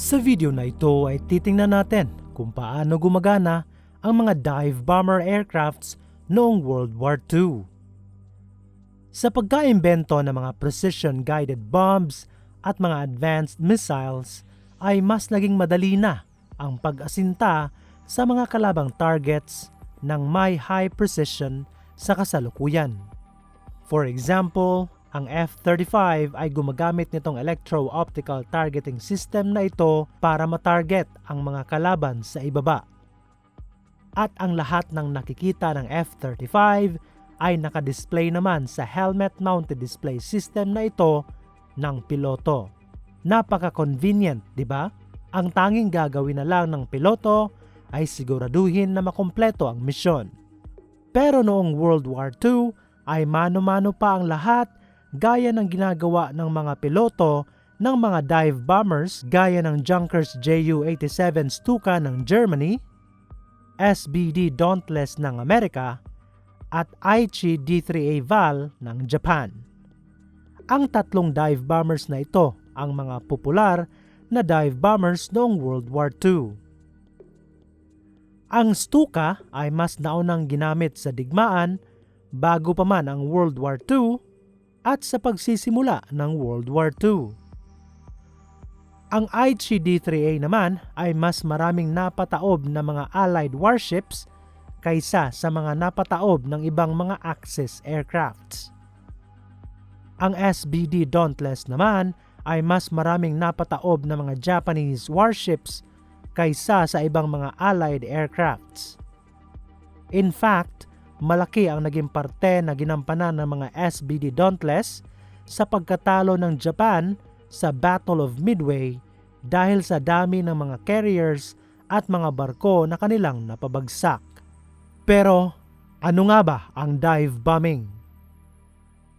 Sa video na ito ay titingnan natin kung paano gumagana ang mga dive bomber aircrafts noong World War II. Sa pagkaimbento ng mga precision-guided bombs at mga advanced missiles ay mas naging madali na ang pag-asinta sa mga kalabang targets ng may high precision sa kasalukuyan. For example, ang F-35 ay gumagamit nitong electro-optical targeting system na ito para matarget ang mga kalaban sa ibaba. At ang lahat ng nakikita ng F-35 ay nakadisplay naman sa helmet-mounted display system na ito ng piloto. Napaka-convenient, di ba? Ang tanging gagawin na lang ng piloto ay siguraduhin na makumpleto ang misyon. Pero noong World War II ay mano-mano pa ang lahat gaya ng ginagawa ng mga piloto ng mga dive bombers gaya ng Junkers Ju-87 Stuka ng Germany, SBD Dauntless ng Amerika, at Aichi D-3A Val ng Japan. Ang tatlong dive bombers na ito ang mga popular na dive bombers noong World War II. Ang Stuka ay mas naunang ginamit sa digmaan bago pa man ang World War II at sa pagsisimula ng World War II. Ang Aichi D-3A naman ay mas maraming napataob na mga Allied warships kaysa sa mga napataob ng ibang mga Axis aircrafts. Ang SBD Dauntless naman ay mas maraming napataob na mga Japanese warships kaysa sa ibang mga Allied aircrafts. In fact, malaki ang naging parte na ginampanan ng mga SBD Dauntless sa pagkatalo ng Japan sa Battle of Midway dahil sa dami ng mga carriers at mga barko na kanilang napabagsak. Pero ano nga ba ang dive bombing?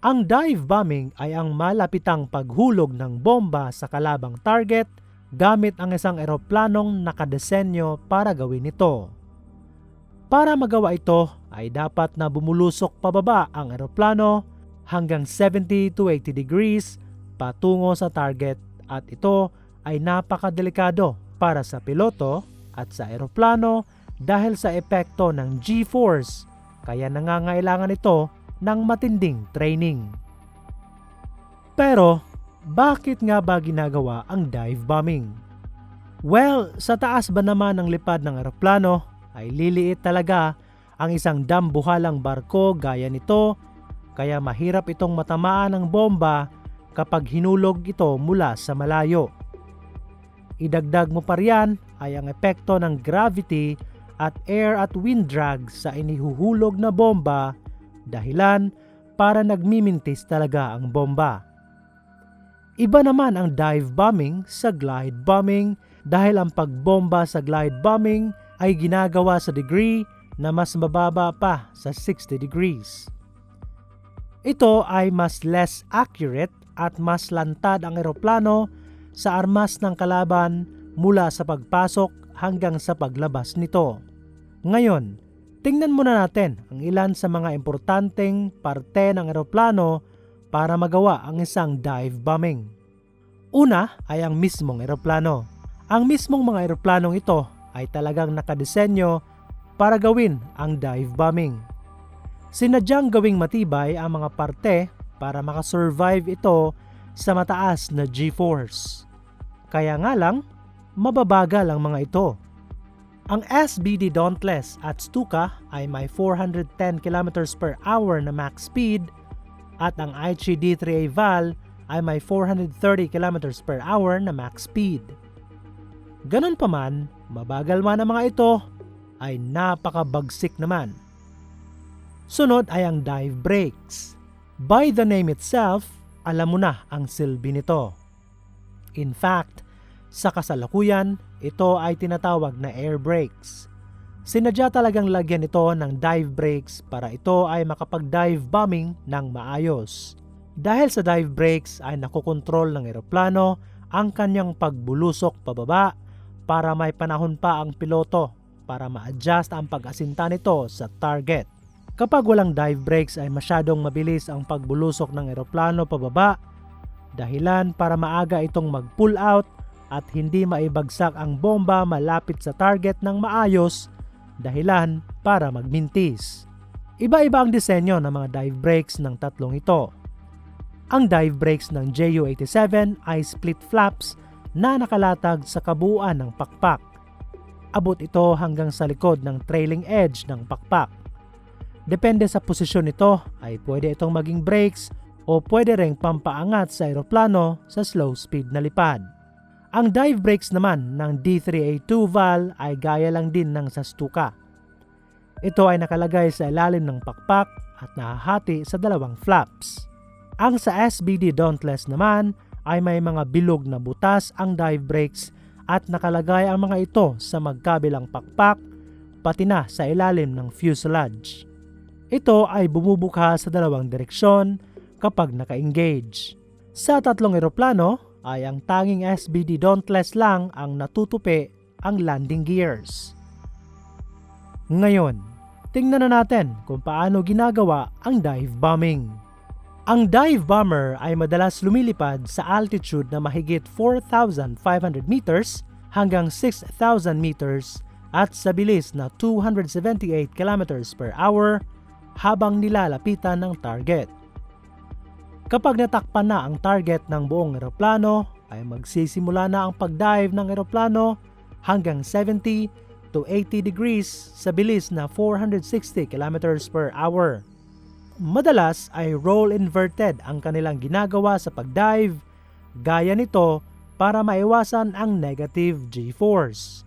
Ang dive bombing ay ang malapitang paghulog ng bomba sa kalabang target gamit ang isang eroplanong nakadesenyo para gawin ito. Para magawa ito ay dapat na bumulusok pababa ang eroplano hanggang 70 to 80 degrees patungo sa target at ito ay napakadelikado para sa piloto at sa eroplano dahil sa epekto ng G-force kaya nangangailangan ito ng matinding training. Pero bakit nga ba ginagawa ang dive bombing? Well, sa taas ba naman ng lipad ng eroplano ay liliit talaga ang isang dambuhalang barko gaya nito kaya mahirap itong matamaan ng bomba kapag hinulog ito mula sa malayo. Idagdag mo pa riyan ay ang epekto ng gravity at air at wind drag sa inihuhulog na bomba dahilan para nagmimintis talaga ang bomba. Iba naman ang dive bombing sa glide bombing dahil ang pagbomba sa glide bombing ay ginagawa sa degree na mas mababa pa sa 60 degrees. Ito ay mas less accurate at mas lantad ang eroplano sa armas ng kalaban mula sa pagpasok hanggang sa paglabas nito. Ngayon, tingnan muna natin ang ilan sa mga importanteng parte ng eroplano para magawa ang isang dive bombing. Una ay ang mismong eroplano. Ang mismong mga eroplanong ito ay talagang nakadesenyo para gawin ang dive bombing. Sinadyang gawing matibay ang mga parte para makasurvive ito sa mataas na G-force. Kaya nga lang, mababagal ang mga ito. Ang SBD Dauntless at Stuka ay may 410 km per hour na max speed at ang Aichi D3A Val ay may 430 km per hour na max speed. Ganon pa man, mabagal man ang mga ito ay napakabagsik naman. Sunod ay ang dive brakes. By the name itself, alam mo na ang silbi nito. In fact, sa kasalukuyan, ito ay tinatawag na air brakes. Sinadya talagang lagyan ito ng dive brakes para ito ay makapag-dive bombing ng maayos. Dahil sa dive brakes ay nakokontrol ng eroplano ang kanyang pagbulusok pababa para may panahon pa ang piloto para ma-adjust ang pag-asinta nito sa target. Kapag walang dive brakes ay masyadong mabilis ang pagbulusok ng eroplano pababa, dahilan para maaga itong mag-pull out at hindi maibagsak ang bomba malapit sa target ng maayos dahilan para magmintis. Iba-iba ang disenyo ng mga dive brakes ng tatlong ito. Ang dive brakes ng JU-87 ay split flaps na nakalatag sa kabuuan ng pakpak. Abot ito hanggang sa likod ng trailing edge ng pakpak. Depende sa posisyon nito ay pwede itong maging brakes o pwede ring pampaangat sa eroplano sa slow speed na lipad. Ang dive brakes naman ng D3A2 VAL ay gaya lang din ng sa Stuka. Ito ay nakalagay sa ilalim ng pakpak at nahahati sa dalawang flaps. Ang sa SBD Dauntless naman ay may mga bilog na butas ang dive brakes at nakalagay ang mga ito sa magkabilang pakpak pati na sa ilalim ng fuselage. Ito ay bumubuka sa dalawang direksyon kapag naka-engage. Sa tatlong eroplano ay ang tanging SBD Dauntless lang ang natutupi ang landing gears. Ngayon, tingnan na natin kung paano ginagawa ang dive bombing. Ang dive bomber ay madalas lumilipad sa altitude na mahigit 4,500 meters hanggang 6,000 meters at sa bilis na 278 kilometers per hour habang nilalapitan ng target. Kapag natakpan na ang target ng buong eroplano, ay magsisimula na ang pagdive ng eroplano hanggang 70 to 80 degrees sa bilis na 460 kilometers per hour. Madalas ay roll inverted ang kanilang ginagawa sa pagdive, gaya nito para maiwasan ang negative G-force.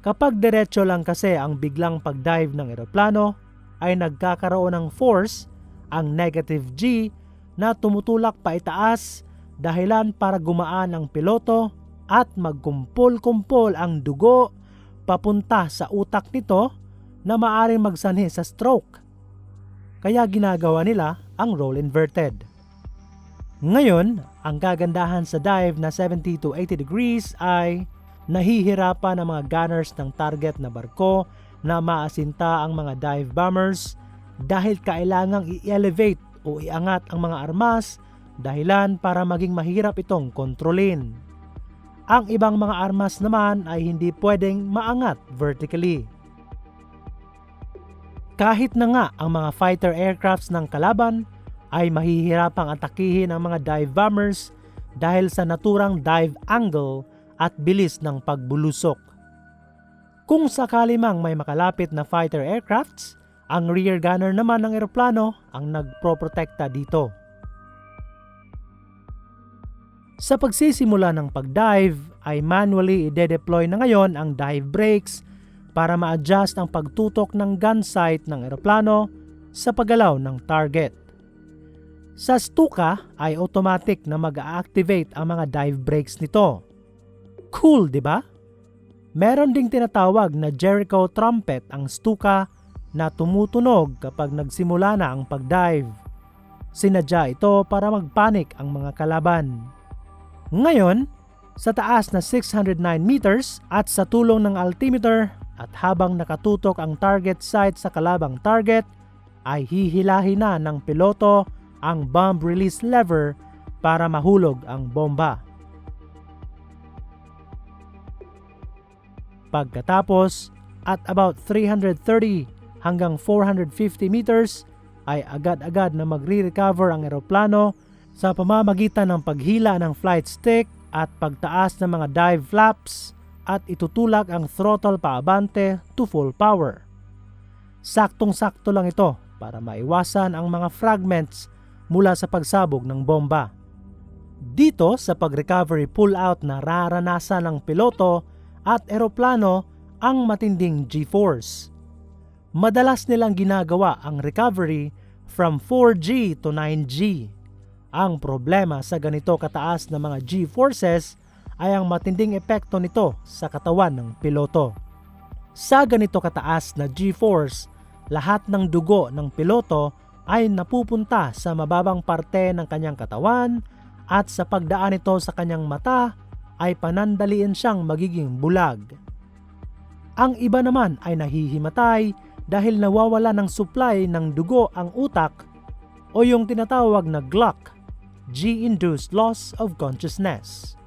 Kapag diretso lang kasi ang biglang pagdive ng eroplano, ay nagkakaroon ng force, ang negative G, na tumutulak pa itaas dahilan para gumaan ang piloto at magkumpol-kumpol ang dugo papunta sa utak nito na maaring magsanhi sa stroke. Kaya ginagawa nila ang roll inverted. Ngayon, ang kagandahan sa dive na 70 to 80 degrees ay nahihirapan ang mga gunners ng target na barko na maasinta ang mga dive bombers dahil kailangang i-elevate o iangat ang mga armas dahilan para maging mahirap itong kontrolin. Ang ibang mga armas naman ay hindi pwedeng maangat vertically. Kahit na nga ang mga fighter aircrafts ng kalaban ay mahihirapang atakihin ang mga dive bombers dahil sa naturang dive angle at bilis ng pagbulusok. Kung sakali mang may makalapit na fighter aircrafts, ang rear gunner naman ng eroplano ang nagproprotekta dito. Sa pagsisimula ng pagdive ay manually ide-deploy na ngayon ang dive brakes para ma-adjust ang pagtutok ng gun sight ng eroplano sa paggalaw ng target. Sa Stuka ay automatic na mag-activate ang mga dive brakes nito. Cool, di ba? Meron ding tinatawag na Jericho trumpet ang Stuka na tumutunog kapag nagsimula na ang pagdive. Sinadya ito para magpanik ang mga kalaban. Ngayon, sa taas na 609 meters at sa tulong ng altimeter at habang nakatutok ang target sight sa kalabang target, ay hihilahin na ng piloto ang bomb release lever para mahulog ang bomba. Pagkatapos, at about 330 hanggang 450 meters, ay agad-agad na magre-recover ang eroplano sa pamamagitan ng paghila ng flight stick at pagtaas ng mga dive flaps at itutulak ang throttle paabante to full power. Saktong-sakto lang ito para maiwasan ang mga fragments mula sa pagsabog ng bomba. Dito sa pag-recovery pull-out na raranasan ng piloto at eroplano ang matinding G-force. Madalas nilang ginagawa ang recovery from 4G to 9G. Ang problema sa ganito kataas na mga G-forces ay ang matinding epekto nito sa katawan ng piloto. Sa ganito kataas na G-force, lahat ng dugo ng piloto ay napupunta sa mababang parte ng kanyang katawan at sa pagdaan nito sa kanyang mata ay panandaliin siyang magiging bulag. Ang iba naman ay nahihimatay dahil nawawala ng supply ng dugo ang utak o yung tinatawag na GLOC, G-induced loss of consciousness.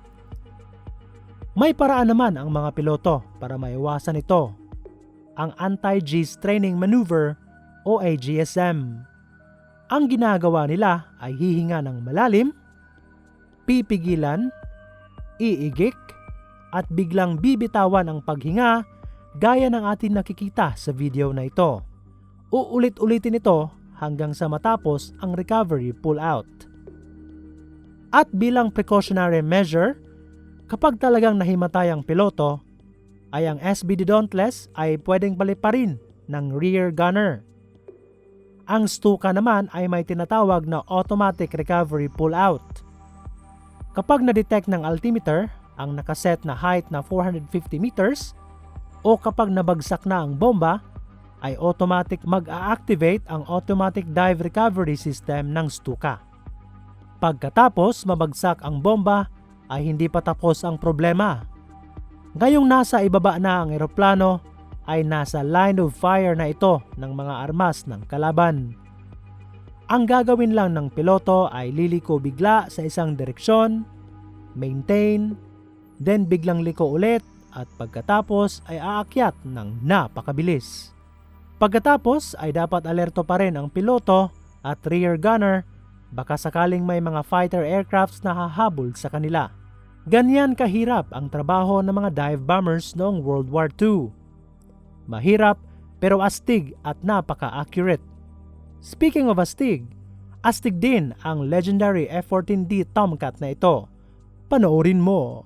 May paraan naman ang mga piloto para maiwasan ito. Ang Anti-G's Training Maneuver o AGSM. Ang ginagawa nila ay hihinga ng malalim, pipigilan, iigik, at biglang bibitawan ang paghinga gaya ng ating nakikita sa video na ito. Uulit-ulitin ito hanggang sa matapos ang recovery pull-out. At bilang precautionary measure, kapag talagang nahimatay ang piloto, ay ang SBD Dauntless ay pwedeng paliparin ng rear gunner. Ang Stuka naman ay may tinatawag na automatic recovery pull-out. Kapag na-detect ng altimeter ang nakaset na height na 450 meters o kapag nabagsak na ang bomba, ay automatic mag-a-activate ang automatic dive recovery system ng Stuka. Pagkatapos mabagsak ang bomba ay hindi pa tapos ang problema. Ngayong nasa ibaba na ang eroplano ay nasa line of fire na ito ng mga armas ng kalaban. Ang gagawin lang ng piloto ay liliko bigla sa isang direksyon, maintain, then biglang liko ulit at pagkatapos ay aakyat ng napakabilis. Pagkatapos ay dapat alerto pa rin ang piloto at rear gunner baka sakaling may mga fighter aircrafts na hahabol sa kanila. Ganyan kahirap ang trabaho ng mga dive bombers noong World War II. Mahirap pero astig at napaka-accurate. Speaking of astig, astig din ang legendary F-14D Tomcat na ito. Panoorin mo.